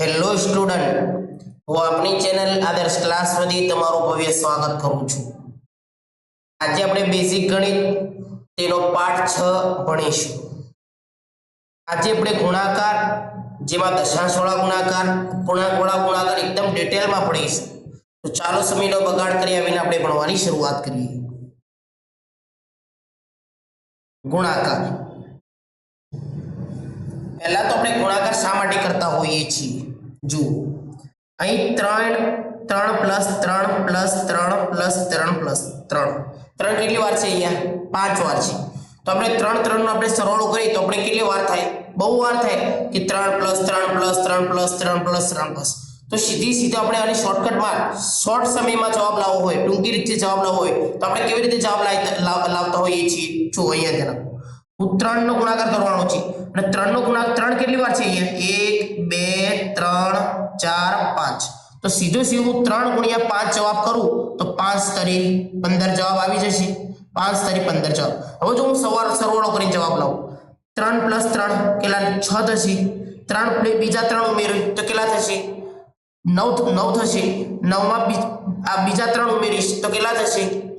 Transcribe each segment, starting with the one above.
Hello student હું આપની channel આદર્શ ક્લાસમાંથી તમારું ભવ્ય સ્વાગત કરું છું. આજે આપણે બેઝિક ગણિત, તેનો પાઠ છ ભણીશું. આજે આપણે ગુણાકાર, જેમાં દશાંશવાળા ગુણાકાર, પૂર્ણાંકવાળા ગુણાકાર એકદમ ડિટેલમાં ભણીશું. તો ચાલો સમયનો બગાડ કર્યા વિના આપણે ભણવાની શરૂઆત કરીએ. ગુણાકાર. પહેલા તો આપણે ગુણાકાર શા માટે કરતા હોઈએ છીએ? જુઓ. અહીં ત્રણ ત્રણ પ્લસ ત્રણ પ્લસ ત્રણ પ્લસ ત્રણ પ્લસ ત્રણ. ત્રણ કેટલી વાર છે અહીંયા? પાંચ વાર છે. તો આપણે ત્રણ ત્રણ નો આપણે સરવાળો કરીએ તો આપણે કેટલી વાર થાય? બહુ વાર થાય કે ત્રણ પ્લસ ત્રણ પ્લસ ત્રણ પ્લસ ત્રણ પ્લસ ત્રણ પ્લસ. તો સીધી સીધી આપણે આની શોર્ટકટમાં શોર્ટ સમયમાં જવાબ લાવવો હોય, ટૂંકી રીતે જવાબ લાવવો હોય, તો આપણે કેવી રીતે જવાબ લાવી- લાવ- લાવતા હોઈએ છીએ? જો અહીંયા આપો. હું નો ગુણાકાર કરવાનો છે. અને ત્રણ નો ગુણાકાર ત્રણ કેટલી વાર છે અહીંયા? એક, બે, ત્રણ, ચાર, પાંચ. તો સીધું હું ત્રણ ગુણ્યા પાંચ જવાબ કરું તો પાંચ તરી પંદર જવાબ આવી જશે. પાંચ તરી પંદર જવાબ. હવે જો હું સવાર સરવાળો કરીને જવાબ લાવું. ત્રણ પ્લસ ત્રણ કેટલા? છ થશે. ત્રણ બીજા ત્રણ ઉમેરી તો કેટલા થશે? નવ નવ થશે. નવમાં આ બીજા ત્રણ ઉમેરીશ તો કેટલા થશે?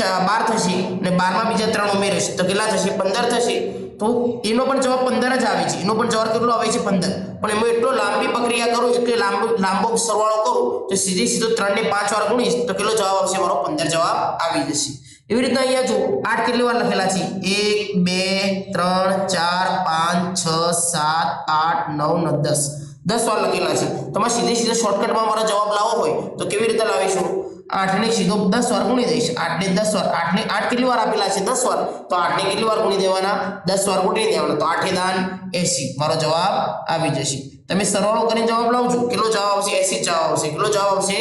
બાર થશે અને બારમાં બીજા ત્રણ ઉમેરીશ તો કેટલા થશે? પંદર થશે. તો એનો પણ જવાબ પંદર જ આવે છે. એનો પણ જવાબ કેટલો આવે છે? પંદર. પણ એમાં એટલો લાંબી પ્રક્રિયા કરું એટલે લાંબો લાંબો સરવાળો કરું, તો સીધી સીધો ત્રણ ને પાંચ વાર ગુણીશ, તો કેટલો જવાબ આવશે? મારો પંદર જવાબ આવી જશે. એવી રીતના અહીંયા જો આઠ કેટલી વાર લખેલા છે? એક, બે, ત્રણ, ચાર, પાંચ, છ, સાત, આઠ, નવ દસ. દસ વાર લખેલા છે. તમારે સીધે સીધે શોર્ટકટમાં મારો જવાબ લાવવો હોય, તો કેવી રીતે લાવીશું? આઠને સીધો દસ વાર ગુણી દઈશ. આઠને દસ વાર, આઠને આઠ કેટલી વાર આપેલા છે? દસ વાર. તો આઠને કેટલી વાર ગુણી દેવાના? દસ વાર ગુણી દેવાના. તો આઠે દાન એસી. મારો જવાબ આવી જશે. તમે સરવાળો કરીને જવાબ લાવજો. કેટલો જવાબ આવશે? એસી જવાબ આવશે. કેટલો જવાબ આવશે?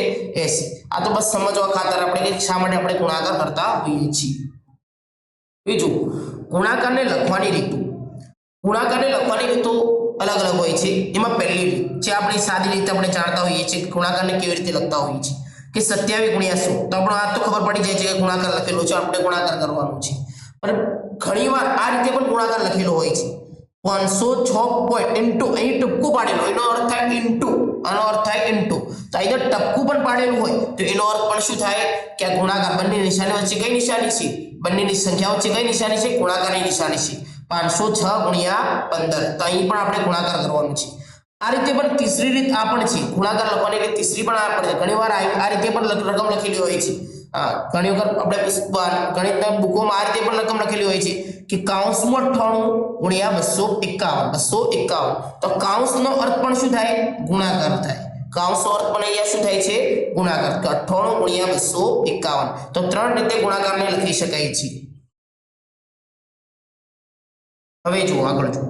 એસી. આ તો બસ સમજવા ખાતર આપણે શા માટે આપણે ગુણાકાર કરતા હોઈએ છીએ. બીજું, ગુણાકારને લખવાની રીતો. ગુણાકારને લખવાની રીતો અલગ અલગ હોય છે. એમાં પહેલી રીત જે આપણી સાદી રીતે આપણે જાણતા હોઈએ છીએ ગુણાકારને કેવી રીતે લખતા હોઈએ છીએ. કે સત્યાવીસ ગુણ્યા સો. તો આપણો આ તો ખબર પડી જાય છે કે ગુણાકાર લખેલો છે, આપણે ગુણાકાર કરવાનો છે. પણ ઘણીવાર આ રીતે પણ ગુણાકાર લખેલો હોય છે. પાંચસો છ પોઈન્ટ ઇન્ટુ અહીં ટપકું પાડેલું, એનો અર્થ થાય ઇન્ટુ. આનો અર્થ થાય ઇન્ટુ. તો either ટપકું પણ પાડેલું હોય, તો એનો અર્થ પણ શું થાય? કે આ ગુણાકાર બંને નિશાની વચ્ચે કઈ નિશાની છે? બંનેની સંખ્યા વચ્ચે કઈ નિશાની છે? ગુણાકારની નિશાની છે. પાંચસો છ ગુણ્યા પંદર. તો અહીં પણ આપણે ગુણાકાર કરવાનું છે. આ રીતે પણ તીસરી રીત આ પણ છે. ગુણાકાર લખવાની રીત તીસરી પણ આ પણ છે. ઘણીવાર આ રીતે પણ રકમ લખેલી હોય છે. ઘણી વખત આપણે ગણિતના બુકોમાં આ રીતે પણ રકમ લખેલી હોય છે કે કાઉન્સમાં અઠ્ઠાણું ગુણ્યા બસો એકાવન. બસો એકાવન. તો કાઉન્સનો અર્થ પણ શું થાય? ગુણાકાર થાય. કાઉન્સનો અર્થ પણ અહીંયા શું થાય છે? ગુણાકાર. તો અઠ્ઠાણું ગુણ્યા બસો એકાવન. તો ત્રણ રીતે ગુણાકારને લખી શકાય છે. હવે જુઓ આગળ જુઓ.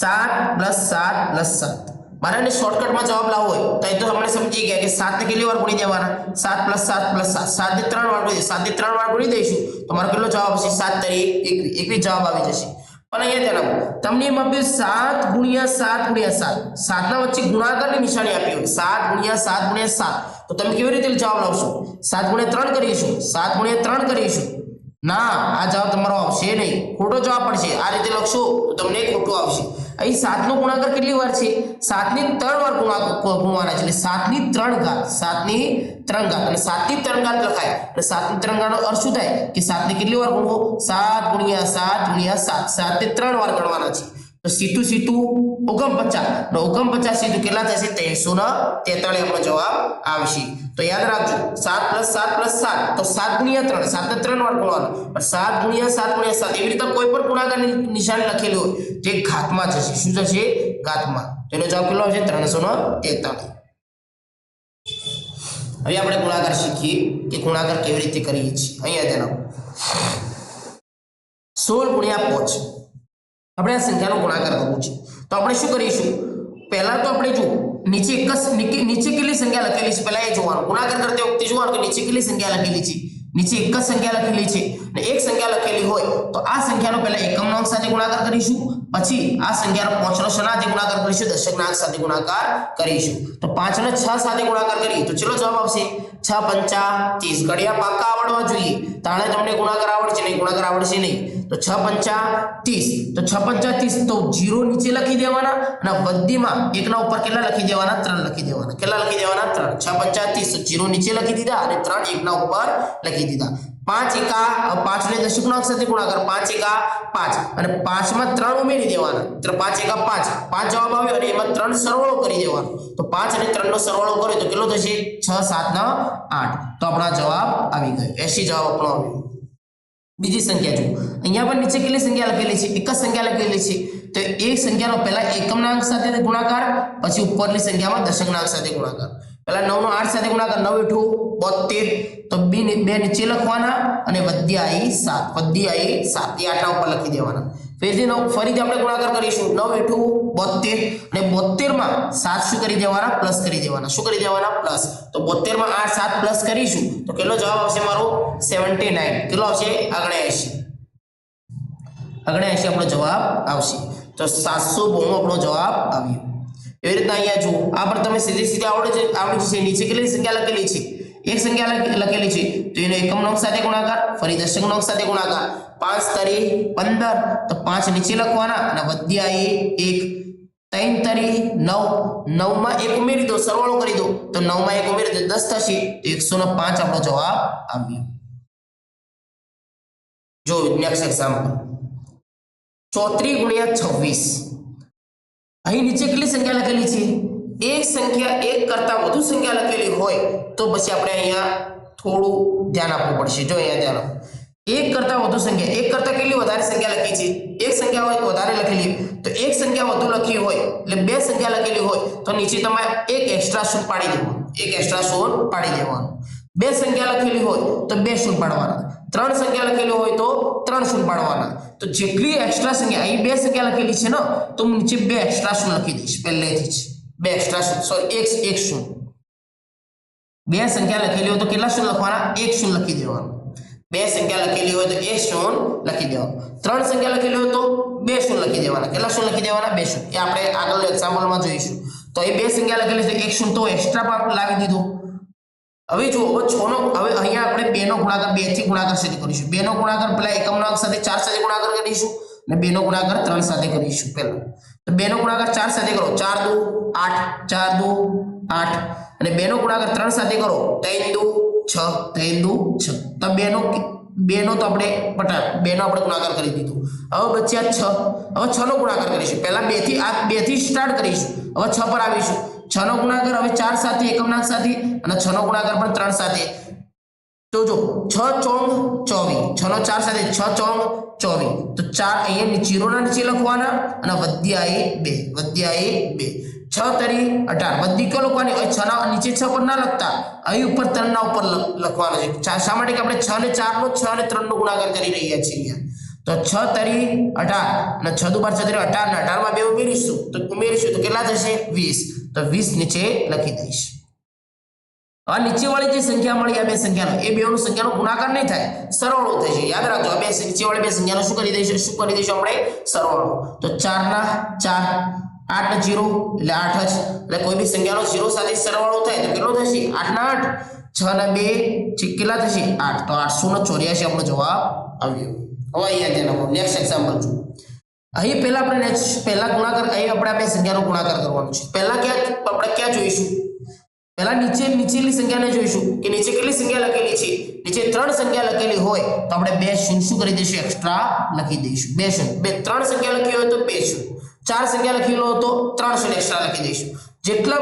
સાત પ્લસ સાત પ્લસ સાત. મારે એને શોર્ટકટમાં જવાબ લાવવો હોય, તો એ તો આપણે સમજી ગયા કે સાતને કેટલી વાર ગુણી દેવાના? સાત પ્લસ સાત પ્લસ સાત. સાતને ત્રણ વાર ગુણી સાતને ત્રણ વાર ગુણી દઈશું, તો મારો કેટલો જવાબ આવશે? સાત તરી એકવી એકવી જવાબ આવી જશે. પણ અહીંયા ધ્યાન તમને એમ આપ્યું સાત ગુણ્યા સાત ગુણ્યા સાત. સાતના વચ્ચે ગુણાકારની નિશાની આપી હોય. સાત ગુણ્યા સાત ગુણ્યા સાત. તો તમે કેવી રીતે જવાબ લાવશો? સાત ગુણ્યા ત્રણ કરીશું સાત ગુણ્યા ત્રણ કરીશું ના, આ જવાબ તમારો આવશે નહીં. ખોટો જવાબ પડશે. આ રીતે લખશો, તો તમને ખોટું આવશે. અહીં સાતનો ગુણાકાર કેટલી વાર છે? સાતની ત્રણ વાર ગુણાકાર ગુણવાના છે. એટલે સાતની ત્રણ ઘાત. સાતની ત્રણ ઘાત. અને સાતની ત્રણ ઘાત લખાય. અને સાતની ત્રણ ઘાતનો અર્થ શું થાય? કે સાતને કેટલી વાર ગુણવો? સાત ગુણ્યા સાત ગુણ્યા સાત. સાતને ત્રણ વાર ગણવાના છે. તો સીટું સીટું ઓગણપચાસ ને ઓગણપચાસ સીટું કેટલા થશે? ત્રણસો ને તેતાળીસ આપણો જવાબ આવશે. તો યાદ રાખજો, સાત પ્લસ સાત પ્લસ સાત, તો સાત ગુણ્યા ત્રણ. સાત ને ત્રણ વાર ગુણવાનું. પણ સાત ગુણ્યા સાત ગુણ્યા સાત, એવી રીતે કોઈ પણ ગુણાકારની નિશાન લખેલું હોય તે ઘાતમાં જશે. શું જશે? ઘાતમાં. તેનો જવાબ કેટલો આવશે? ત્રણસો ને તેતાળી હવે આપણે ગુણાકાર શીખીએ કે ગુણાકાર કેવી રીતે કરીએ છીએ. અહીંયા તેનો સોળ ગુણ્યા પાંચ. આપણે આ સંખ્યાનો ગુણાકાર કરવો છે. તો આપણે શું કરીશું? પહેલા તો આપણે જો નીચે એક નીચે કેટલી સંખ્યા લખેલી છે? પહેલા એ જોવાનું. ગુણાકાર કરતી વખતે જોવાનું કે નીચે કેટલી સંખ્યા લખેલી છે? નીચે એક જ સંખ્યા લખેલી છે. ને એક સંખ્યા લખેલી હોય તો આ સંખ્યાનો પહેલા એકમના અંક સાથે ગુણાકાર કરીશું, પછી આ સંખ્યાનો પાંચનો શનાથી ગુણાકાર કરીશું, દશકના અંક સાથે ગુણાકાર કરીશું. તો પાંચનો છ સાથે ગુણાકાર કરીએ તો ચલો જવાબ આવશે? છ પંચા ત્રીસ. ઘડિયા પાકા આવડવા જોઈએ. તાણે તમને ગુણાકાર આવડશે નહીં, ગુણાકાર આવડશે નહીં. તો છ પંચા ત્રીસ. તો છ પંચા ત્રીસ તો જીરો નીચે લખી દેવાના અને વધીમાં એકના ઉપર કેટલા લખી દેવાના? ત્રણ લખી દેવાના. કેટલા લખી દેવાના? ત્રણ. છ પંચા ત્રીસ. તો જીરો નીચે લખી દીધા અને ત્રણ એકના ઉપર લખી દીધા. પાંચ એકા પાંચ ને દશકનો સાથે ગુણાકાર પાંચ એકા પાંચ. અને પાંચમાં ત્રણ ઉમેરી દેવાના. પાંચ એકા પાંચ. પાંચ જવાબ આવ્યો અને એમાં ત્રણ સરવાળો કરી દેવાનો. તો પાંચ અને ત્રણ નો સરવાળો કર્યો તો કેટલો થશે? છ, સાત ના આઠ. તો આપણા જવાબ આવી ગયો. એસી જવાબ આપણો આવ્યો. બીજી સંખ્યા જુઓ. અહીંયા પણ નીચે કેટલી સંખ્યા લખેલી છે? એક જ સંખ્યા લખેલી છે. તો એક સંખ્યાનો પહેલા એકમના અંક સાથે ગુણાકાર, પછી ઉપરની સંખ્યામાં દશકના અંક સાથે ગુણાકાર. પહેલા નવ નો આઠ સાથે ગુણાકાર, નવ એઠું બોતેર. તો બે બે નીચે લખવાના અને વધ્યા આવી સાત. વધ્યા સાત. એ આઠા ઉપર લખી દેવાના. ફરીથી નવ ફરીથી આપણે ગુણાકાર કરીશું. નવ એઠું બોતેર. અને બોતેરમાં સાત શું કરી દેવાના? પ્લસ કરી દેવાના. શું કરી દેવાના? પ્લસ. તો બોતેરમાં આઠ, સાત, પ્લસ કરીશું. તો કેટલો જવાબ આવશે મારો? Seventy nine. કેટલો આવશે? આગળ એસી આપણો જવાબ આવશે. તો સાતસો બોનું આપણો જવાબ આવ્યો. એવી રીતના અહીંયા જુઓ. આ પણ તમે સીધી સીધી આવડે છે, આવડી છે, નીચે કેટલી સંખ્યા લખેલી છે? એક સંખ્યા લખે- લખેલી છે. તો એનો એકમ અંક સાથે ગુણાકાર, ફરી દશક અંક સાથે ગુણાકાર. પાંચ તરી પંદર, તો પાંચ નીચે લખવાના, અને વધ્યા એ એક. ત્રણ તરી નવ. નવમાં એક ઉમેરી દો, સરવાળો કરી દો. તો નવમાં એક ઉમેરી દો દસ થશે. તો એકસો ને પાંચ આપણો જવાબ આવ્યો. જો નેક્સ્ટ એક્ઝામ્પલ ચોત્રીસ ગુણ્યા છવ્વીસ. અહીં નીચે કેટલી સંખ્યા લખેલી છે? એક સંખ્યા એક કરતા વધુ સંખ્યા લખેલી હોય તો પછી આપણે અહીંયા થોડું ધ્યાન આપવું પડશે. જો અહીંયા ધ્યાન એક કરતા વધુ સંખ્યા. એક કરતા કેટલી વધારે સંખ્યા લખી છે? એક સંખ્યા હોય વધારે લખેલી. તો એક સંખ્યા વધુ લખી હોય, એટલે બે સંખ્યા લખેલી હોય, તો નીચે તમારે એક એક્સ્ટ્રા શૂન્ય પાડી દેવાનું. એક એક્સ્ટ્રા શૂન્ય પાડી દેવાનું. બે સંખ્યા લખેલી હોય તો બે શૂન્ય પાડવાના. ત્રણ સંખ્યા લખેલી હોય તો ત્રણ શૂન્ય પાડવાના. તો જેટલી એક્સ્ટ્રા સંખ્યા, અહીં બે સંખ્યા લખેલી છે ને, તો હું નીચે બે એક્સ્ટ્રા શૂન્ય લખી દઈશ? પહેલેથી જ. બે એક્સ્ટ્રા શૂન્ય સોરી એક એક શૂન્ય. બે સંખ્યા લખેલી હોય તો કેટલા શૂન્ય લખવાના? એક શૂન્ય લખી દેવાનું. બે સંખ્યા લખેલી હોય તો એક શૂન્ય લખી દેવાનું. ત્રણ સંખ્યા લખેલી હોય તો બે શૂન્ય લખી દેવાના. કેટલા શૂન્ય લખી દેવાના? બે શૂન્ય. એ આપણે આગળ એક્ઝામ્પલમાં જોઈશું. તો એ બે સંખ્યા લખેલી છે, એક શૂન્ય તો એક્સ્ટ્રા લાવી દીધો. હવે જુઓ, હવે છ નો હવે અહીંયા આપણે બે નો ગુણાકાર બેથી ગુણાકાર સાથે કરીશું. બે નો ગુણાકાર પેલા એકમના અંક સાથે, ચાર સાથે ગુણાકાર કરીશું અને બે નો ગુણાકાર ત્રણ સાથે કરીશું પહેલા. તો બે નો ગુણાકાર ચાર સાથે કરો. ચાર દુ, આઠ, ચાર દુ, આઠ. અને બે નો ગુણાકાર ત્રણ સાથે કરો. ત્રણ દુ, છ, ત્રણ દુ, છ. તો બે નો બે નો તો આપણે પટા બે નો આપણે ગુણાકાર કરી દીધો. હવે બચ્યા છ. હવે છ નો ગુણાકાર કરીશું. પહેલા બેથી આ બેથી સ્ટાર્ટ કરીશું. હવે છ પર આવીશું. છ નો ગુણાકાર હવે ચાર સાથે, એકમના અંક સાથે અને છ નો ગુણાકાર પણ ત્રણ સાથે. તો જો છ ચોંગ ચોવીસ, છ નો ચાર સાથે, છ ચોંગ ચોવીસ. તો ચાર અહીંયા જીરોના નીચે લખવાના અને વધ્યા એ બે વધ્યા એ બે. છ તરી અઢાર. વધી કયો લખવાની હોય? છ ના, નીચે છ પર ના લખતા. અહીં ઉપર ત્રણ ના ઉપર લખ- લખવાનો છે. શા માટે કે આપણે છ ને ચાર નો, છ અને ત્રણ નો ગુણાકાર કરી રહ્યા છીએ અહીંયા? તો છ તરી અઢાર અને છ દુ બાર છત્રી અઢાર ને અઢારમાં બે ઉમેરીશું. તો ઉમેરીશું તો કેટલા થશે? વીસ. તો વીસ નીચે લખી દઈશ. આ નીચેવાળી જે સંખ્યા મળી, આ બે સંખ્યાનો, એ બેનો સંખ્યાનો ગુણાકાર નહીં થાય, સરવાળો થશે યાદ રાખજો, આ બે નીચેવાળી બે સંખ્યાનો શું કરી દઈશું? શું કરી દઈશું આપણે? સરવાળો. તો ચાર ના ચાર, આઠ જીરો, એટલે આઠ જ. એટલે કોઈ બી સંખ્યાનો જીરો સાથે સરવાળો થાય તો કેટલો થશે? આઠ ના આઠ. છ ના બે કેટલા થશે? આઠ. તો આઠસો ને ચોર્યાસી આપણો જવાબ આવ્યો. હવે અહીંયા ધ્યાન નેક્સ્ટ એક્ઝામ્પલ જુઓ. અહીં પહેલા આપણે પહેલા ગુણાકાર, અહીં આપણે બે સંખ્યાનો ગુણાકાર કરવાનો છે. પહેલા ક્યાં, આપણે ક્યાં જોઈશું? પહેલા નીચે, નીચેની સંખ્યાને જોઈશું કે નીચે કેટલી સંખ્યા લખેલી છે? નીચે ત્રણ સંખ્યા લખેલી હોય તો આપણે બે શૂન્ય શું કરી દઈશું? એક્સ્ટ્રા લખી દઈશું. બે શૂન્ય બે, ત્રણ સંખ્યા લખી હોય તો બે શૂન્ય ચાર સંખ્યા લખેલો હોય તો ત્રણ શૂન્ય એક્સ્ટ્રા લખી દઈશું. જેટલા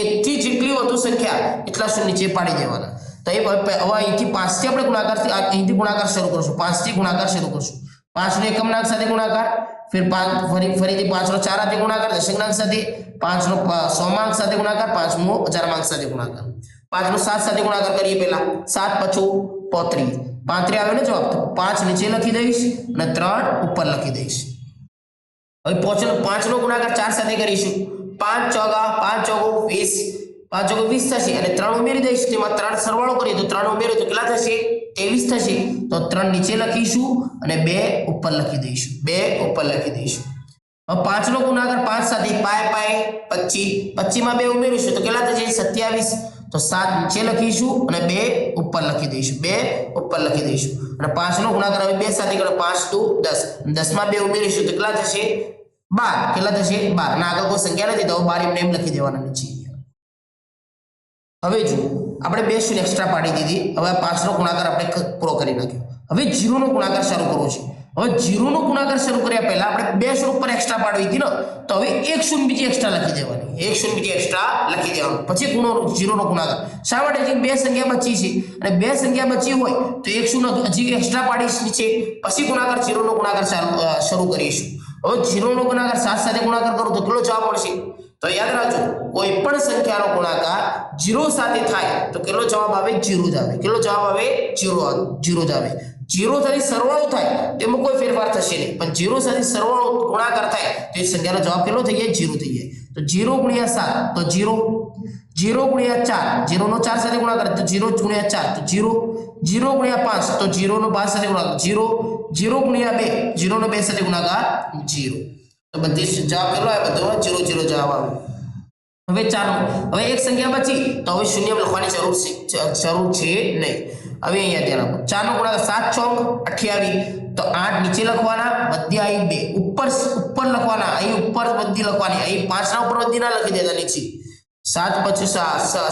એકથી જેટલી વધુ સંખ્યા, એટલા શૂન્ય નીચે પાડી દેવાના. તો એ હવે અહીંથી પાંચથી આપણે ગુણાકાર, અહીંથી ગુણાકાર શરૂ કરશું. પાંચથી ગુણાકાર શરૂ કરશું. પાંચનો એકમ નાક સાથે ગુણાકાર. ફિર પાંચ ફરી ફરીથી પાંચનો ચાર હાથે ગુણાકાર દશકના અંક સાથે પાંચનો સો સોમાંક સાથે ગુણાકાર પાંચમો હજારમાંક સાથે ગુણાકાર પાંચનો સાત સાથે ગુણાકાર કરીએ પહેલા સાત પચું પોત્રીસ પાંત્રી આવે ને જવાબ તો પાંચ નીચે લખી દઈશ અને ત્રણ ઉપર લખી દઈશ હવે પાંચનો પાંચનો ગુણાકાર ચાર સાથે કરીશું પાંચ ચોગા પાંચ ચોગો વીસ પાંચ ચોગો વીસ થશે અને ત્રણ ઉમેરી દઈશ તેમાં ત્રણ સરવાળો કરીએ તો ત્રણ ઉમેરો તો કેટલા થશે ત્રેવીસ થશે, તો ત્રણ નીચે લખીશું અને બે ઉપર લખી દઈશું. બે ઉપર લખી દઈશું. હવે પાંચનો ગુણાકાર પાંચ સાથે પાય પાય પચીસ. પચીસમાં બે ઉમેરીશું તો કેટલા થશે? સત્યાવીસ. તો સાત નીચે લખીશું અને બે ઉપર લખી દઈશું. બે ઉપર લખી દઈશું. અને પાંચનો ગુણાકાર હવે બે સાથે કરો. પાંચ ટુ દસ. દસમાં બે ઉમેરીશું તો કેટલા થશે? બાર. કેટલા થશે? બાર. ના, આગળ કોઈ સંખ્યા નથી તો બાર એમને એમ લખી દેવાના નીચે. હવે જુઓ, આપણે બે શૂન્ય એક્સ્ટ્રા પાડી દીધી? હવે પાંચનો ગુણાકાર આપણે પૂરો કરી નાખ્યો. હવે જીરોનો ગુણાકાર શરૂ કરવો છે. હવે જીરોનો ગુણાકાર શરૂ કર્યા પહેલા આપણે બે શૂન્ય ઉપર એક્સ્ટ્રા પાડવી હતી ને, તો હવે એક શૂન્ય બીજી એક્સ્ટ્રા લખી દેવાની. એક શૂન્ય બીજી એક્સ્ટ્રા લખી દેવાનું. પછી ગુણો જીરોનો ગુણાકાર. શા માટે? છે બે સંખ્યા બચી છે. અને બે સંખ્યા બચી હોય, તો એક શૂન્ય હજી એક્સ્ટ્રા પાડીશ નીચે. પછી ગુણાકાર, જીરોનો ગુણાકાર શરૂ કરીશું. હવે જીરોનો ગુણાકાર સાત સાથે ગુણાકાર કરો તો કેટલો જવાબ મળશે? તો યાદ રાખજો, કોઈ પણ સંખ્યાનો ગુણાકાર જીરો સાથે થાય તો કેટલો જવાબ આવે? જીરો જ આવે. કેટલો જવાબ આવે? જીરો જીરો જ આવે. જીરો સાથે સરવાળો થાય, તેમાં કોઈ ફેરફાર થશે નહીં. પણ જીરો સાથે સરવાળો ગુણાકાર થાય, તો એ સંખ્યાનો જવાબ કેટલો થઈ જાય? જીરો થઈ જાય. તો જીરો ગુણ્યા સાત, તો જીરો જીરો ગુણ્યા ચાર, જીરોનો ચાર સાથે ગુણાકાર, તો જીરો ગુણ્યા ચાર, તો જીરો જીરો ગુણ્યા પાંચ, તો જીરોનો પાંચ સાથે ગુણાકાર, જીરો જીરો ગુણ્યા બે, જીરોનો બે સાથે ગુણાકાર, જીરો. બધી જવાબ કેટલો આવે બધો જીરો જીરો જવાબ આવે હવે ચાલો, હવે એક સંખ્યા બચી તો હવે શૂન્ય લખવાની જરૂર છે જરૂર છે નહીં. હવે અહીંયા ધ્યાન આપો. ચારનો ગુણાકાર સાત ચોક અઠ્યાવીસ. તો આઠ નીચે લખવાના, બધી અહીં બે. ઉપર ઉપર લખવાના અહીં ઉપર બધી લખવાની. અહીં પાંચના ઉપર બધી ના લખી દેતા નીચે. સાત પછી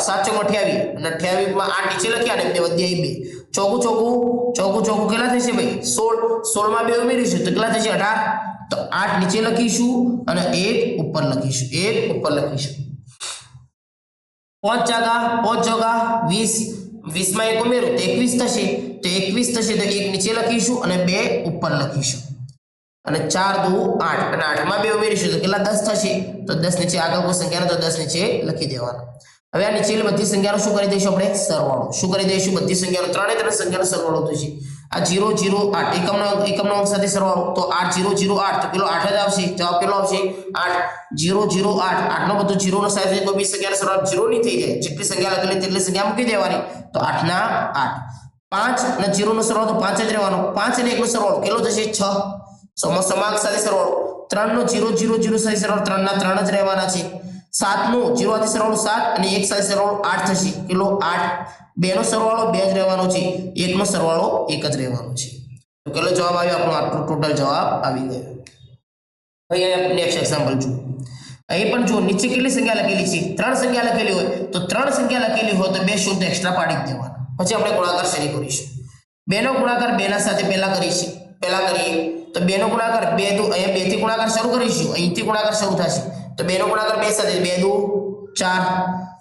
સાત ચોક અઠ્યાવીસ. અને અઠ્યાવીસમાં આઠ નીચે લખ્યા ને બે, બધી અહીં બે. ચોગું ચોકું ચોકું ચોકું કેટલા થશે ભાઈ? સોળ, સોળમાં બે ઉમેરીશું તો કેટલા થશે? અઢાર. તો આઠ નીચે લખીશું અને એક ઉપર લખીશું, એક ઉપર લખીશું. પાંચ જાગા પાંચ જોગા વીસ. વીસમાં એક ઉમેરું તો એકવીસ થશે. તો એકવીસ થશે તો એક નીચે લખીશું અને બે ઉપર લખીશું. અને ચાર દુ આઠ. અને આઠમાં બે ઉમેરીશું તો કેટલા? દસ થશે. તો દસ નીચે આગળ કોઈ સંખ્યાનો તો દસ નીચે લખી દેવાના. હવે આ નીચેલી બધી સંખ્યાનો શું કરી દઈશું આપણે? સરવાળો. શું કરી દઈશું? બધી સંખ્યાનો ત્રણે ત્રણ સંખ્યાનો સરવાળો થશે આ જીરો જીરો, આઠ. એકમનો એકમનો અંક સાથે સરવાળો. તો આઠ, જીરો જીરો, આઠ. તો પેલો આઠ જ આવશે. જવાબ પેલો આવશે આઠ, જીરો જીરો, આઠ. આઠનો બધું જીરોનો સાથે કોઈ બી સંખ્યાનો સરવાળો જીરો નહીં થઈ જાય. જેટલી સંખ્યા લખેલી તેટલી સંખ્યા મૂકી દેવાની. તો આઠના આઠ. પાંચ અને જીરોનો સરવાળો તો પાંચ જ રહેવાનો. પાંચ અને એકનો સરવાળો કેટલો થશે? છ. સમ સમાંક સાથે સરવાળો. ત્રણનો જીરો જીરો જીરો સાથે સરવાળો ત્રણના ત્રણ જ રહેવાના છે. સાતનો જીરોથી સરવાળો સાત અને એક સાથે સરવાળો આઠ થશે. કેટલો? આઠ. બેનો સરવાળો બે જ રહેવાનો છે. એકનો સરવાળો એક જ રહેવાનો છે. તો કેટલો જવાબ આવ્યો? આપણો આટલો ટોટલ જવાબ આવી ગયો. અહીંયા નેક્સ્ટ એક્ઝામ્પલ જુઓ. અહીં પણ જુઓ, નીચે કેટલી સંખ્યા લખેલી છે? ત્રણ સંખ્યા લખેલી હોય, તો ત્રણ સંખ્યા લખેલી હોય તો બે શુદ્ધ એક્સ્ટ્રા પાડી જ દેવાના. પછી આપણે ગુણાકાર શરૂ કરીશું. બેનો ગુણાકાર બેના સાથે પહેલા કરીશું પહેલા કરીએ તો બેનો ગુણાકાર બે તો અહીંયા બેથી ગુણાકાર શરૂ કરીશું. અહીંથી ગુણાકાર શરૂ થશે. તો બેનો ગુણાકાર બે સાથે બે દુ ચાર.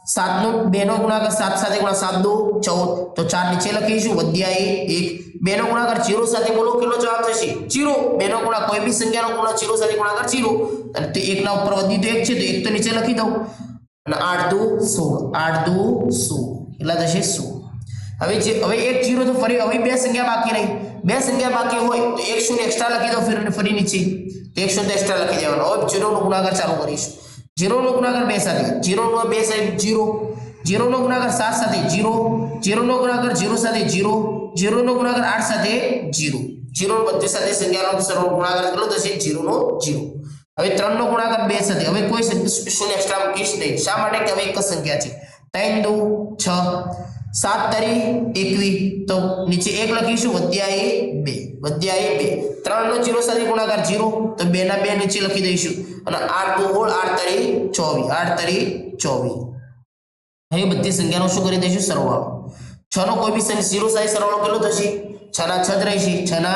સાતનો બેનો ગુણાકાર સાત સાથે ગુણા સાત દુ ચૌદ. તો ચાર નીચે લખીશું વધ્યા એક. બેનો ગુણાકાર જીરો સાથે બોલો, કેટલો જવાબ થશે? જીરો. બેનો ગુણા કોઈ બી સંખ્યાનો ગુણા જીરો સાથે ગુણાકાર જીરો. અને તે એકના ઉપર વધી તો એક છે તો એક તો નીચે લખી દઉં. અને આઠ દુ સોળ. આઠ દુ સોળ. કેટલા થશે સોળ. હવે જે હવે એક જીરો તો ફરી હવે બે સંખ્યા બાકી રહી. બે સંખ્યા બાકી હોય તો એક શૂન્ય એક્સ્ટ્રા લખી દો ફરી ફરી નીચે. તો એક શૂન્ય એક્સ્ટ્રા લખી દેવાનો હવે જીરોનો ગુણાકાર ચાલુ કરીશું જીરોનો ગુણાકાર બે સાથે જીરોનો બે સાહેબ જીરો જીરોનો ગુણાકાર સાત સાથે જીરો જીરોનો ગુણાકાર જીરો સાથે જીરો જીરોનો ગુણાકાર આઠ સાથે જીરો જીરો બધી સાથે સંખ્યાનો સરળ ગુણાકાર કેટલો થશે જીરોનો જીરો હવે ત્રણનો ગુણાકાર બે સાથે હવે કોઈ શૂન્ય એક્સ્ટ્રા મૂકીશ નહીં. શા માટે? કે હવે એક જ સંખ્યા છે. ત્રણ દુ છ. સાત તારી એકવી. તો નીચે એક લખીશું વધ્યા એ બે. વધ્યા એ બે. ત્રણ નો જીરો સાથે ગુણાકાર જીરો, તો બે ના બે નીચે લખી દઈશું. અને આઠનું ઓળ, આઠ તારી ચોવીસ. આઠ તારી ચોવીસ. હવે બધી સંખ્યાનો શું કરી દઈશું? સરવાળો. છ નો કોઈ બી સંખ્યા, જીરો સાથે સરવાળો કેટલો થશે? છ ના છ જ રહેશે. છ ના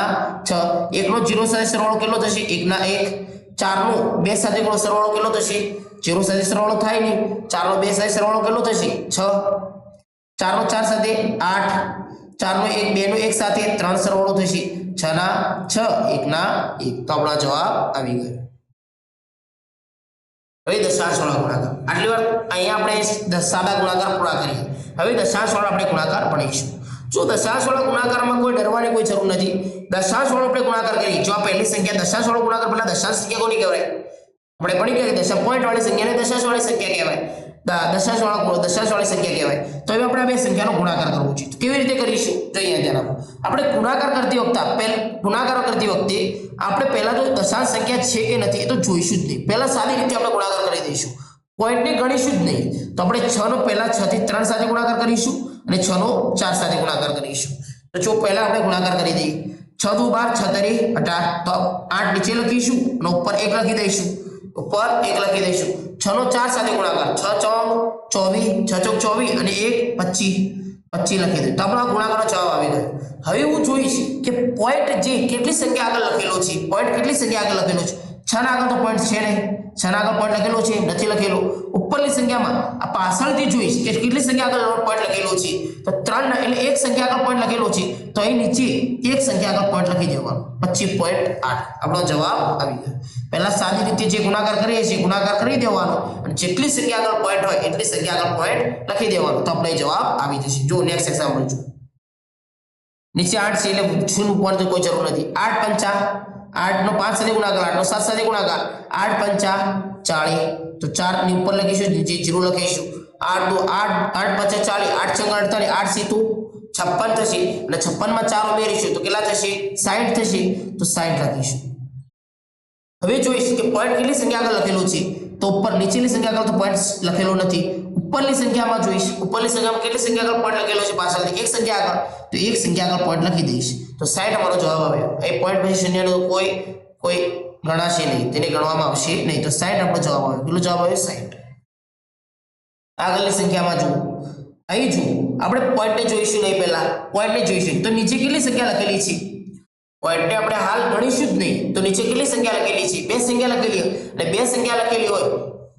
છ. એકનો જીરો સાથે સરવાળો કેટલો થશે? એક ના એક. ચારનો બે સાથે સરવાળો કેટલો થશે? જીરો સાથે સરવાળો થાય નહીં. ચારનો બે સાથે સરવાળો કેટલો થશે? છ. ચારનો ચાર સાથે આઠ, ચારનો એક, બેનો એક સાથે ત્રણ સરવાળો થશે. છ ના છ એક ના એક. તો આપણો જવાબ આવી ગયો. હવે દશાંશ વાળા ગુણાકાર. આટલી વાર અહીંયા આપણે સાદા ગુણાકાર પૂરા કરીએ. હવે દશાંશ વાળા આપણે ગુણાકાર ભણીશું. જો દશાંશ વાળા ગુણાકારમાં કોઈ ડરવાની કોઈ જરૂર નથી, દશાંશ વાળો આપણે ગુણાકાર કરીએ. જો આ પહેલી સંખ્યા દશાંશ વાળો ગુણાકાર પહેલા દશાંશ સંખ્યા કોની કહેવાય? આપણે ભણી ગયા કે દશા પોઈન્ટ વાળી સંખ્યાને દશાંશ વાળી સંખ્યા કહેવાય. દ- દશાંશ વાળા દશાંશ વાળી સંખ્યા કહેવાય. તો હવે આપણે આ બે સંખ્યાનો ગુણાકાર કરવો છે. કેવી રીતે કરીશું જોઈએ ધ્યાન આપો. આપણે ગુણાકાર કરતી વખતે, પહેલ, ગુણાકાર કરતી વખતે આપણે પહેલાં તો દશાંશ સંખ્યા છે કે નથી એ તો જોઈશું જ નહીં. પહેલાં સારી રીતે આપણે ગુણાકાર કરી દઈશું. પોઈન્ટને ગણીશું જ નહીં. તો આપણે છ નો પહેલા છ થી ત્રણ સાથે ગુણાકાર કરીશું અને છ નો ચાર સાથે ગુણાકાર કરીશું. તો જો પહેલા આપણે ગુણાકાર કરી દઈએ. છ દુ બાર, છ તરી, અઢાર. તો આઠ નીચે લખીશું અને ઉપર એક લખી દઈશું. ઉપર એક લખી દઈશું. છ નો ચાર સાથે ગુણાકાર. છ ચોક ચોવીસ છ ચોક ચોવીસ અને એક પચીસ પચીસ લખી દઉં. તો આપણો ગુણાકારનો જવાબ આવી ગયો. હવે હું જોઈશ કે પોઈન્ટ જે કેટલી સંખ્યા આગળ લખેલો છે પોઈન્ટ કેટલી સંખ્યા આગળ લખેલો છે? છ ના આગળ તો પોઈન્ટ છે નહીં. છ ના આગળ પોઈન્ટ લખેલો છે? નથી લખેલો. ઉપરની સંખ્યામાં આ પાછળથી જોઈશ કે કેટલી સંખ્યા આગળ પોઈન્ટ લખેલો છે. તો ત્રણ એટલે એક સંખ્યા આગળ પોઈન્ટ લખેલો છે. તો અહીં નીચે એક સંખ્યા આગળ પોઈન્ટ લખી દેવાનો. પચીસ પોઈન્ટ આઠ. આપણો જવાબ આવી ગયો. પહેલા સાદી રીતે જે ગુણાકાર કરીએ છીએ, ગુણાકાર કરી દેવાનો. અને જેટલી સંખ્યા આગળ પોઈન્ટ હોય, એટલી સંખ્યા આગળ પોઈન્ટ લખી દેવાનો. તો આપણે જવાબ આવી જશે. જો નેક્સ્ટ એક્ઝામ્પલ જો નીચે આઠ છે, એટલે શૂન્ય મૂકવાની કોઈ જરૂર નથી. આઠ પંચા આઠ નો પાંચ સાથે ગુણાકાર આઠ નો સાત સાથે ગુણાકાર. આઠ પંચા ચાળીસ. તો ચારની ઉપર લખીશું, નીચે જીરો લખીશું. આઠ દો, આઠ આઠ પંચા ચાળી આઠ છંગ અડતાળી આઠ સીતું છપ્પન થશે. અને છપ્પનમાં ચાર ઉમેરીશું, તો કેટલા થશે? સાઈઠ થશે. તો સાઈઠ લખીશું. હવે જોઈશ કે પોઈન્ટ કેટલી સંખ્યા આગળ લખેલું છે? તો ઉપર નીચેની સંખ્યા આગળ તો પોઈન્ટ લખેલો નથી. ઉપરની સંખ્યામાં જોઈશ. ઉપરની સંખ્યામાં કેટલી સંખ્યા આગળ પોઈન્ટ લખેલો છે પાછળથી? એક સંખ્યા આગળ. તો એક સંખ્યા આગળ પોઈન્ટ લખી દઈશ. તો સાઈઠ અમારો જવાબ આવ્યો એ પોઈન્ટ પછી શૂન્યનો કોઈ કોઈ ગણાશે નહીં. તેને ગણવામાં આવશે નહીં. તો સાઈઠ આપણો જવાબ આવ્યો કેટલો જવાબ આવ્યો સાઈઠ. આગળની સંખ્યામાં જુઓ. અહીં જુઓ. આપણે પોઈન્ટને જોઈશું નહીં પહેલા. પોઈન્ટને જોઈશું. તો નીચે કેટલી સંખ્યા લખેલી છે? પોઈન્ટને આપણે હાલ ગણીશું જ નહીં. તો નીચે કેટલી સંખ્યા લખેલી છે? બે સંખ્યા લખેલી અને બે સંખ્યા લખેલી હોય,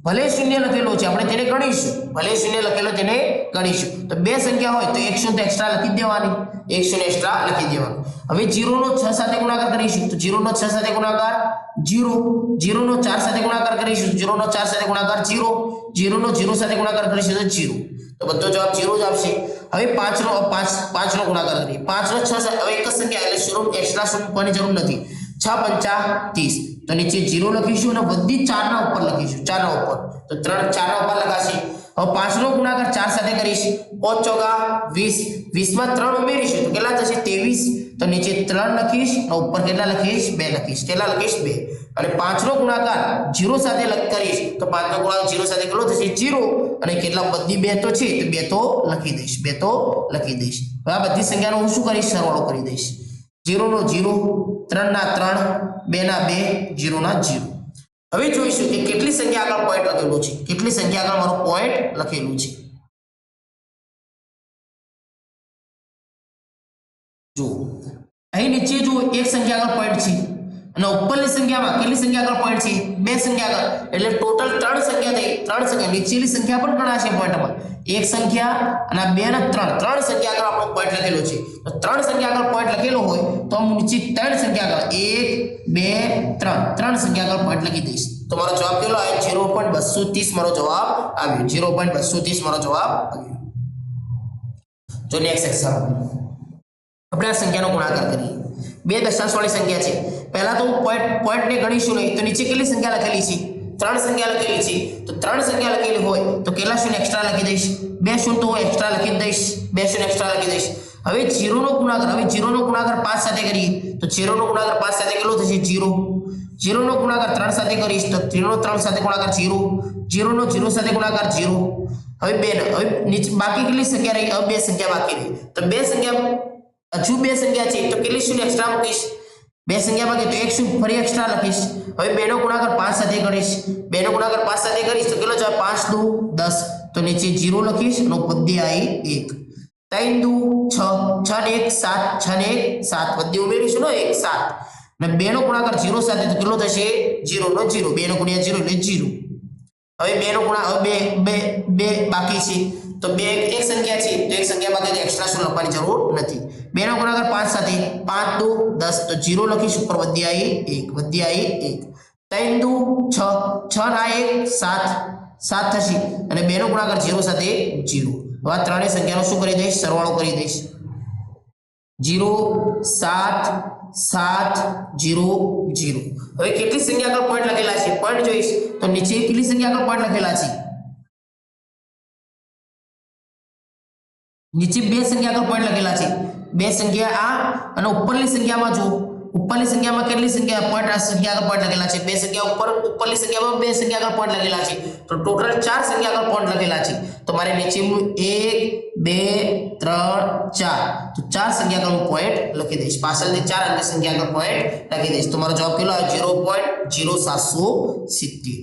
ભલે શૂન્ય લખેલો છે, આપણે તેને ગણીશું. ભલે શૂન્ય લખેલો તેને ગણીશું. તો બે સંખ્યા હોય, તો એક શૂન્ય એક્સ્ટ્રા લખી દેવાની. એક શૂન્ય એક્સ્ટ્રા લખી દેવાનું. હવે જીરો નો છ સાથે ગુણાકાર કરીશું. તો જીરો નો છ સાથે ગુણાકાર જીરો. જીરો નો ચાર સાથે ગુણાકાર કરીશું. જીરો નો ચાર સાથે ગુણાકાર જીરો. જીરો નો જીરો સાથે ગુણાકાર કરીશું તો જીરો. તો બધો જવાબ જીરો જ આવશે. હવે પાંચ નો પાંચ પાંચ નો ગુણાકાર કરીએ. પાંચ નો છ હવે એક જ સંખ્યા, એટલે શરૂ એક્સ્ટ્રા મૂકવાની જરૂર નથી. છ પંચા ત્રીસ. તો નીચે જીરો લખીશું અને બધી ચારના ઉપર લખીશું. ચારના ઉપર. તો ત્રણ ચારના ઉપર લખાશે હવે પાંચનો ગુણાકાર ચાર સાથે કરીશ. પાંચ ચોગા વીસ. વીસમાં ત્રણ ઉમેરીશું. તો કેટલા થશે? ત્રેવીસ. તો નીચે ત્રણ લખીશ અને ઉપર કેટલા લખીશ? બે લખીશ. કેટલા લખીશ? બે. અને પાંચનો ગુણાકાર જીરો સાથે કરીશ. તો પાંચનો ગુણાકાર જીરો સાથે કેટલો થશે? જીરો. અને કેટલા બધી બે તો છે? તો બે તો લખી દઈશ. બે તો લખી દઈશ. હવે આ બધી સંખ્યાનો હું શું કરીશ? સરવાળો કરી દઈશ. જીરો નો જીરો ત્રણ ના ત્રણ બે ના બે જીરો ના જીરો. હવે જોઈશું કે કેટલી સંખ્યા આગળ પોઈન્ટ લખેલું છે. કેટલી સંખ્યા આગળ મારું પોઈન્ટ લખેલું છે. જો અહીં નીચે જો એક સંખ્યા આગળ પોઈન્ટ છે. અને ઉપરની સંખ્યામાં કેટલી સંખ્યા આગળ પોઈન્ટ છે? બે સંખ્યા આગળ. એટલે ટોટલ ત્રણ સંખ્યા થઈ. ત્રણ સંખ્યા. નીચેની સંખ્યા પણ ગણાશે પોઈન્ટમાં એક સંખ્યા અને બે ને ત્રણ. ત્રણ સંખ્યા આગળ આપણો પોઈન્ટ લખેલો છે. તો ત્રણ સંખ્યા આગળ પોઈન્ટ લખેલો હોય, તો હું નીચે ત્રણ સંખ્યા આગળ. એક, બે, ત્રણ. ત્રણ સંખ્યા આગળ પોઈન્ટ લખી દઈશ. તો મારો જવાબ કેટલો આવ્યો? ઝીરો પોઈન્ટ બસો ત્રીસ મારો જવાબ આવ્યો. ઝીરો પોઈન્ટ બસો ત્રીસ મારો જવાબ આવ્યો. જો નેક્સ્ટ એક્ઝામ્પલ આપણે આ સંખ્યાનો ગુણાકાર કરીએ. બે દશાંશવાળી સંખ્યા છે. પહેલા તો હું પોઈન્ટ પોઈન્ટને ગણીશું નહીં. તો નીચે કેટલી સંખ્યા લખેલી છે? ત્રણ સંખ્યા લખેલી છે. તો ત્રણ સંખ્યા લખેલી હોય, તો કેટલા શૂન્ય એક્સ્ટ્રા લખી દઈશ? બે શૂન્ય તો હું એક્સ્ટ્રા લખી દઈશ. બે શૂન્ય એક્સ્ટ્રા લખી દઈશ. હવે જીરોનો ગુણાકાર, હવે જીરોનો ગુણાકાર પાંચ સાથે કરીએ. તો જીરોનો ગુણાકાર પાંચ સાથે કેટલો થશે? જીરો જીરોનો ગુણાકાર ત્રણ સાથે કરીશ, તો જીરો ત્રણ સાથે ગુણાકાર જીરો જીરોનો જીરો સાથે ગુણાકાર જીરો હવે બે હવે નીચે બાકી કેટલી સંખ્યા રહી? હવે બે સંખ્યા બાકી રહી. તો બે સંખ્યા, હજુ બે સંખ્યા છે, તો કેટલી શૂન્ય એક્સ્ટ્રા મૂકીશ? બે સંખ્યા બાકી તો એક શું? ફરી એક્સ્ટ્રા લખીશ. હવે બેનો ગુણાકાર પાંચ સાથે કરીશ. બેનો ગુણાકાર પાંચ સાથે કરીશ તો કેટલો જવાબ? પાંચ દુ દસ. તો નીચે જીરો લખીશ અને આવી એક. ત્રણ દુ છ. છ ને એક સાત. છ ને એક સાત. પદ્ય ઉમેરીશું ને? એક સાત. અને બેનો ગુણાકાર જીરો સાથે તો કેટલો થશે? જીરો નો જીરો. બેનો ગુણ્યા જીરો એટલે જીરો. હવે બેનો ગુણા હવે બે બે બે બાકી છે. તો બે એક સંખ્યા છે, તો એક સંખ્યામાં બાકી એક્સ્ટ્રા શું લખવાની જરૂર નથી. બે નો ગુણાકાર પાંચ સાથે પાંચ દુ દસ, તો જીરો લખીશ. ઉપર વધ્યા આવી એક વધ્યા આવી એક. ત્રણ દુ છ છ ના એક, સાત સાત થશે. અને બે નો ગુણાકાર જીરો સાથે જીરો. હવે આ ત્રણેય સંખ્યાનો શું કરી દઈશ? સરવાળો કરી દઈશ. જીરો, સાત સાત, જીરો જીરો. હવે કેટલી સંખ્યા આગળ પોઈન્ટ લખેલા છે? પોઈન્ટ જોઈશ. તો નીચે કેટલી સંખ્યા આગળ પોઈન્ટ લખેલા છે? નીચે બે સંખ્યા આગળ પોઈન્ટ લખેલા છે. બે સંખ્યા આ અને ઉપરની સંખ્યામાં જો ઉપરની સંખ્યામાં કેટલી સંખ્યા? પોઈન્ટ આ સંખ્યા આગળ પોઈન્ટ લખેલા છે. બે સંખ્યા ઉપર, ઉપરની સંખ્યામાં બે સંખ્યા આગળ પોઈન્ટ લખેલા છે. તો ટોટલ ચાર સંખ્યા આગળ પોઈન્ટ લખેલા છે. તો મારે નીચેનું એક, બે, ત્રણ, ચાર. તો ચાર સંખ્યા આગળ હું પોઈન્ટ લખી દઈશ. પાછળની ચાર અંકી સંખ્યા આગળ પોઈન્ટ લખી દઈશ. તો મારો જવાબ કેટલો આવે? જીરો પોઈન્ટ જીરો સાતસો સિત્તેર.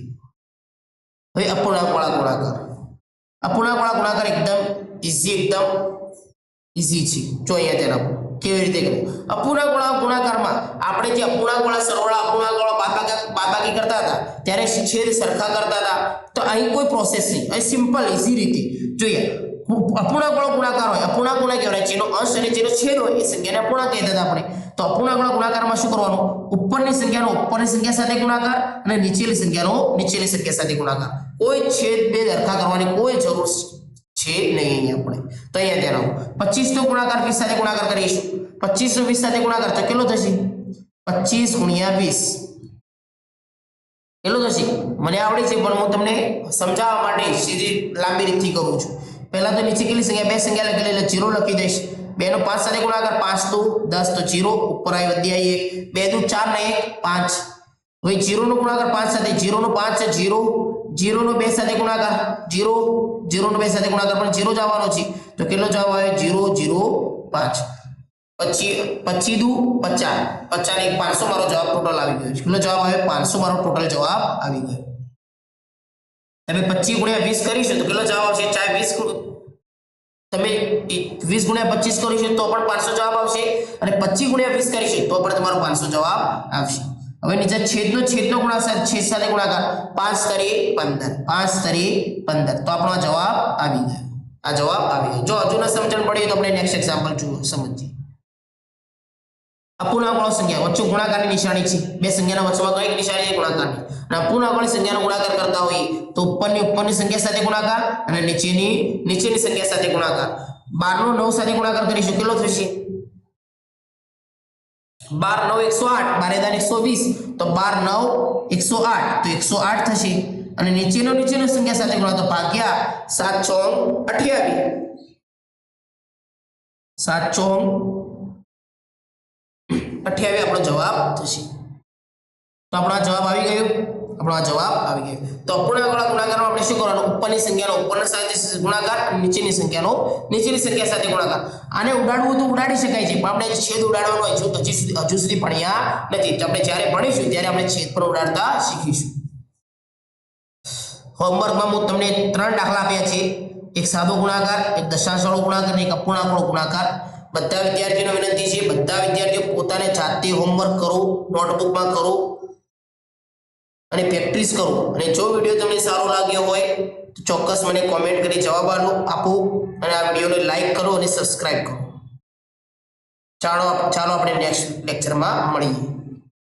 હવે અપૂર્ણાંક વાળા ગુણાકાર. અપૂર્ણાંક વાળા ગુણાકાર એકદમ ઇઝી એકદમ ઇઝી છે જો અહીંયા તેના કેવી રીતે કરે અપૂર્ણાંક વાળા ગુણાકારમાં આપણે જે અપૂર્ણાંક વાળા સરવાળા, અપૂર્ણાંક વાળા બાદબાકી બાદબાકી કરતા હતા, ત્યારે છેદ સરખા કરતા હતા. તો અહીં કોઈ પ્રોસેસ નહીં. અહીં સિમ્પલ ઇઝી રીતે. જોઈએ. અપૂર્ણાંક ગુણો ગુણાકાર હોય, અપૂર્ણાંક ગુણા કહેવાય, જેનો અંશ અને જેનો છેદ હોય, એ સંખ્યાને અપૂર્ણાંક કહેતા હતા આપણે. તો અપૂર્ણાંક વાળા ગુણાકારમાં શું કરવાનું? ઉપરની સંખ્યાનો ઉપરની સંખ્યા સાથે ગુણાકાર અને નીચેની સંખ્યાનો નીચેની સંખ્યા સાથે ગુણાકાર. કોઈ છેદ બે દરખા કરવાની કોઈ જરૂર છે નહીં અહીંયા આપણે. તો અહીંયા ધ્યાન આવો પચીસ નો ગુણાકાર વીસ સાથે ગુણાકાર કરીશું. પચીસ નો વીસ સાથે ગુણાકાર તો કેટલો થશે? પચીસ ગુણ્યા વીસ. કેટલો થશે? મને આવડે છે, પણ હું તમને સમજાવવા માટે સીધી લાંબી રીતથી કરું છું. પહેલા તો નીચે કેટલી સંખ્યા? બે સંખ્યા લખેલી એટલે જીરો લખી દઈશ. બે નો પાંચ સાથે ગુણાકાર, પાંચ તો દસ તો જીરો. ઉપર આવી વધી એક. બે દુ, ચાર ને એક, પાંચ. હવે જીરો નો ગુણાકાર પાંચ સાથે જીરો નો પાંચ જીરો. જીરો નો બે સાથે ગુણાકાર. જીરો જીરો નો બે સાથે ગુણાકાર પણ જીરો જ આવવાનો છે. તો કેટલો જવાબ આવે? જીરો જીરો, પાંચ. પછી પચી દુ, પચાસ. પચાસ એક પાંચસો મારો જવાબ ટોટલ આવી ગયો છે. કેટલો જવાબ આવે? પાંચસો મારો ટોટલ જવાબ આવી ગયો. તમે પચીસ ગુણ્યા વીસ કરીશું તો કેટલો જવાબ આવશે? ચાહે વીસ તમે વીસ ગુણ્યા પચીસ કરીશું તો પણ પાંચસો જવાબ આવશે. અને પચીસ ગુણ્યા વીસ કરીશું તો પણ તમારો પાંચસો જવાબ આવશે. હવે નીચે છેદનો છેદનો ગુણાકાર છેદ સાથે ગુણાકાર. પાંચ તરી પંદર, પાંચ તરી પંદર. તો આપણો જવાબ આવી ગયો. આ જવાબ આવી ગયો. જો હજુ ન સમજણ પડી તો આપણે નેક્સ્ટ એક્ઝામ્પલ સમજીએ. અપૂર્ણાંક સંખ્યા, વચ્ચે ગુણાકારની નિશાની છે. બે સંખ્યાના વચ્ચેમાં એક નિશાની ગુણાકારની. અને અપૂર્ણાંક સંખ્યાનો ગુણાકાર કરતા હોઈએ તો ઉપરની ઉપરની સંખ્યા સાથે ગુણાકાર અને નીચેની નીચેની સંખ્યા સાથે ગુણાકાર. બારનો નવ સાથે ગુણાકાર કરીશું, કેટલો થશે? બાર નવ એકસો આઠ બાર દાન એકસો વીસ, તો બાર નવ એકસો આઠ, તો એકસો આઠ થશે. અને નીચેનો નીચેનો સંખ્યા સાથે ગુણાકાર તો ભાગ્યા સાત ચોંગ અઠ્યાવી સાત ચોંગ અઠ્યાવી આપણો જવાબ થશે. તો આપણો જવાબ આવી ગયો. આપણો જવાબ આવી ગયો. તો અપૂર્ણાંકવાળા ગુણાકારમાં આપણે શું કરવાનું? ઉપરની સંખ્યાનો, ઉપરના સાથે ગુણાકાર નીચેની સંખ્યાનો, નીચેની સંખ્યા સાથે ગુણાકાર. આને ઉડાડવું તો ઉડાડી શકાય છે, પણ આપણે છેદ ઉડાડવાનો છે હજી સુધી, હજુ સુધી ભણ્યા નથી. તો આપણે જ્યારે ભણીશું, ત્યારે આપણે છેદ પર ઉડાડતા શીખીશું. હોમવર્કમાં હું તમને ત્રણ દાખલા આપ્યા છે. એક સાદો ગુણાકાર, એક દશાંશવાળો ગુણાકાર એક અપૂર્ણાંકવાળો ગુણાકાર. બધા વિદ્યાર્થીઓને વિનંતી છે, બધા વિદ્યાર્થીઓ પોતાને જાતે હોમવર્ક કરો નોટબુકમાં કરો. અને પ્રેક્ટિસ કરો. અને જો વીડિયો તમને સારો લાગ્યો હોય, તો ચોક્કસ મને કોમેન્ટ કરી જવાબ આપો અને આ વિડીયોને લાઈક કરો અને સબસ્ક્રાઈબ કરો. ચાલો ચાલો આપણે નેક્સ્ટ લેક્ચરમાં મળીએ.